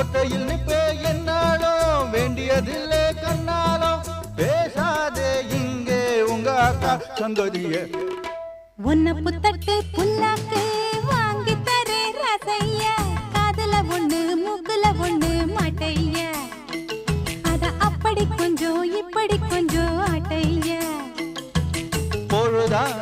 ஓத்தையில் நிப்பே என்னாலும் வேண்டியதில்லை கண்ணாலும். பேசாதே இங்கே உங்க அக்கா சங்கதிய ஒன்ன புத்தட்டு புல்லாக்கு வாங்கி தரே ரசைய. காதல ஒண்ணு மூக்குல ஒண்ணு மாட்டைய. அத அப்படி கொஞ்சம் இப்படி கொஞ்சம் அட்டைய. பொழுதான்